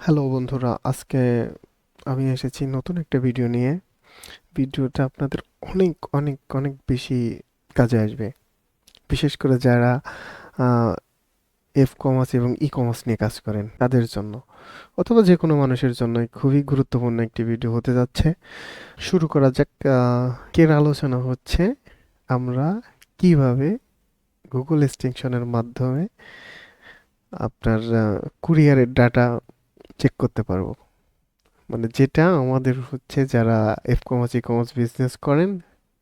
Hello বন্ধুরা, আজকে আমি এসেছি নতুন একটা ভিডিও নিয়ে। ভিডিওটা আপনাদের অনেক অনেক অনেক বেশি কাজে আসবে। বিশেষ করে যারা এফ কমার্স এবং ই কমার্স নিয়ে কাজ করেন, তাদের জন্য। অথবা যে কোনো মানুষের জন্যই খুবই গুরুত্বপূর্ণ একটি ভিডিও হতে যাচ্ছে। শুরু করা যাক কের আলোচনা হচ্ছে আমরা কীভাবে গুগল এক্সটেনশনের মাধ্যমে আপনার কুরিয়ারের ডাটা চেক করতে পারব। মানে যেটা আমাদের হচ্ছে যারা F commerce E commerce business করেন,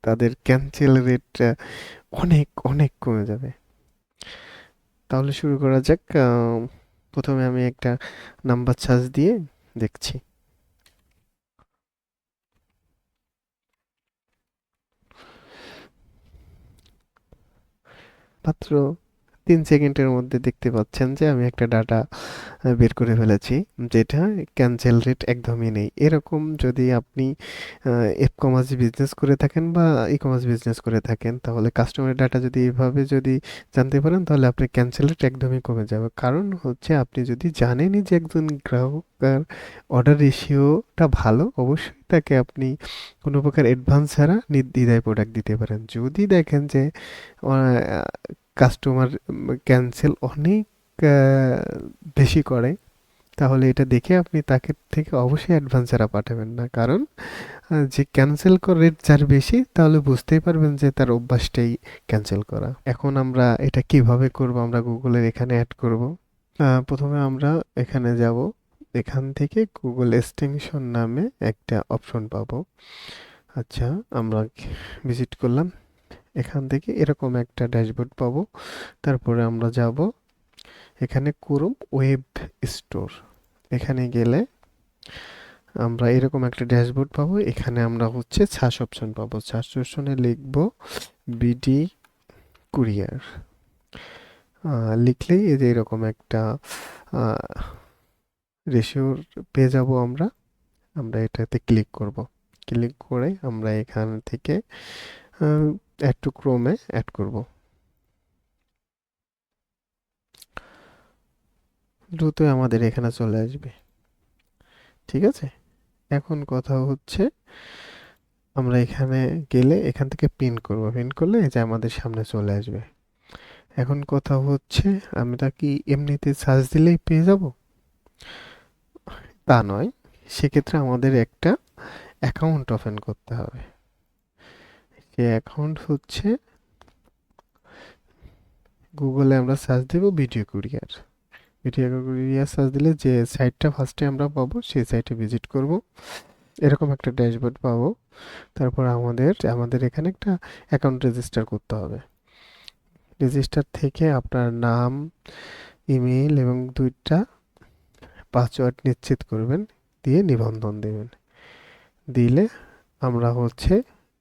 তাদের ক্যান্সেল রেট অনেক অনেক কমে যাবে। তাহলে শুরু করা যাক প্রথমে আমি একটা নাম্বার সার্চ দিয়ে দেখছি। মাত্র তিন সেকেন্ডের মধ্যে দেখতে পাচ্ছেন যে আমি একটা ডাটা বের করে ফেলেছি, যেটা ক্যান্সেল রেট একদমই নেই। এরকম যদি আপনি এফ কমার্স বিজনেস করে থাকেন বা ই কমার্স বিজনেস করে থাকেন, তাহলে কাস্টমারের ডাটা যদি এভাবে যদি জানতে পারেন, তাহলে আপনার ক্যান্সেল রেট একদমই কমে যাবে। কারণ হচ্ছে আপনি যদি জানেনই যে একজন গ্রাহকের অর্ডার রেশিওটা ভালো, অবশ্যই তাকে আপনি কোনো প্রকার অ্যাডভান্স ছাড়া নির্দ্বিধায় প্রোডাক্ট দিতে পারেন। যদি দেখেন যে কাস্টমার ক্যান্সেল অনেক বেশি করে, তাহলে এটা দেখে আপনি তাকে থেকে অবশ্যই অ্যাডভান্স ছাড়া পাঠাবেন না। কারণ যে ক্যান্সেল করার রেট যার বেশি, তাহলে বুঝতেই পারবেন যে তার অভ্যাসটাই ক্যান্সেল করা। এখন আমরা এটা কীভাবে করব, আমরা গুগলের এখানে অ্যাড করব। প্রথমে আমরা এখানে যাব। এখান থেকে গুগল এক্সটেনশন নামে একটা অপশন পাবো। আচ্ছা আমরা ভিজিট করলাম। এখান থেকে এরকম একটা ড্যাশবোর্ড পাবো। তারপরে আমরা যাব এখানে ক্রোম ওয়েব স্টোর। এখানে গেলে আমরা এরকম একটা ড্যাশবোর্ড পাবো। এখানে আমরা হচ্ছে সার্চ অপশন পাবো। সার্চ অপশনে লিখব বিডি কুরিয়ার। লিখলেই এই যে এরকম একটা রেশিওর পেয়ে যাব আমরা। আমরা এটাতে ক্লিক করব। ক্লিক করে আমরা এখান থেকে অ্যাড টু ক্রোমে অ্যাড করব। দ্রুত আমাদের এখানে চলে আসবে। ঠিক আছে? এখন কথা হচ্ছে, আমরা এখানে গেলে এখান থেকে পিন করব। পিন করলে যে আমাদের সামনে চলে আসবে। এখন কথা হচ্ছে আমরা কি এমনিতে সার্চ দিলেই পেয়ে যাব? তা নয়। সেক্ষেত্রে আমাদের একটা অ্যাকাউন্ট ওপেন করতে হবে। যে অ্যাকাউন্ট হচ্ছে গুগলে আমরা সার্চ দেব video courier video courier search দিলে যে সাইটটা ফার্স্টে আমরা পাবো, সেই সাইটে ভিজিট করব। এরকম একটা ড্যাশবোর্ড পাবো। তারপর আমাদের আমাদের এখানে একটা অ্যাকাউন্ট রেজিস্টার করতে হবে। রেজিস্টার থেকে আপনার নাম ইমেল এবং দুইটা পাসওয়ার্ড নিশ্চিত করবেন, দিয়ে নিবন্ধন দেবেন। দিলে আমরা হচ্ছে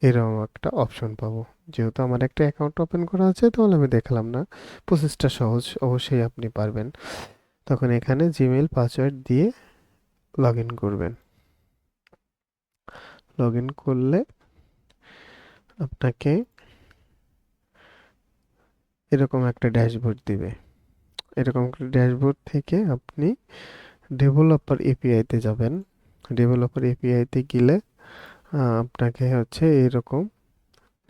এরকম একটা অপশন পাবো। যেহেতু আমার একটা অ্যাকাউন্ট ওপেন করা আছে, তাহলে আমি দেখলাম না। প্রসেসটা সহজ, অবশ্যই আপনি পারবেন। তখন এখানে জিমেল পাসওয়ার্ড দিয়ে লগ ইন করবেন। লগ ইন করলে আপনাকে এরকম একটা ড্যাশবোর্ড দিবে। এরকম একটা ড্যাশবোর্ড থেকে আপনি ডেভেলপার এপিআইতে যাবেন। ডেভেলপার এপিআইতে গেলে আপনাকে হচ্ছে এরকম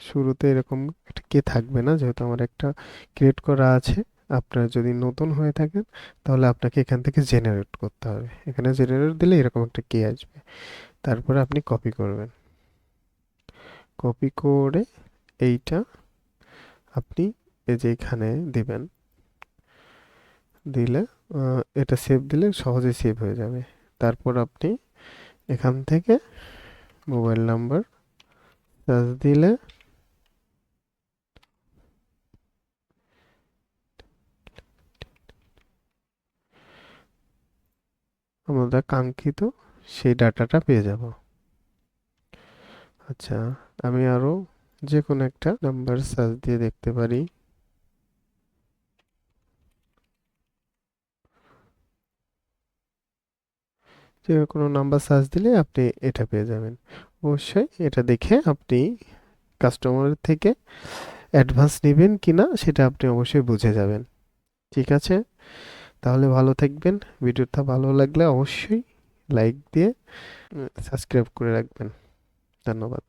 শুরুতে এরকম একটা কে থাকবে না, যেহেতু আমার একটা ক্রিয়েট করা আছে, আপনারা যদি নতুন হয়ে থাকেন, তাহলে আপনাকে এখান থেকে জেনারেট করতে হবে। এখানে জেনারেট দিলে এরকম একটা কে আসবে। তারপরে আপনি কপি করবেন। কপি করে এইটা আপনি এই যে এখানে দিবেন, দিলে এটা সেভ দিলে সহজে সেভ হয়ে যাবে। তারপর আপনি এখান থেকে মোবাইল নাম্বার। সার্চ দিলে আমরা কাঙ্ক্ষিত সেই ডাটাটা পেয়ে যাব। আচ্ছা আমি আরও যে কোনো একটা নাম্বার সার্চ দিয়ে দেখতে পারি। যে কোনো নাম্বার সার্চ দিলে আপনি এটা পেয়ে যাবেন। অবশ্যই এটা দেখে আপনি কাস্টমারের থেকে অ্যাডভান্স নেবেন কি না সেটা আপনি অবশ্যই বুঝে যাবেন। ঠিক আছে? তাহলে ভালো থাকবেন। ভিডিওটা ভালো লাগলে অবশ্যই লাইক দিয়ে সাবস্ক্রাইব করে রাখবেন। ধন্যবাদ।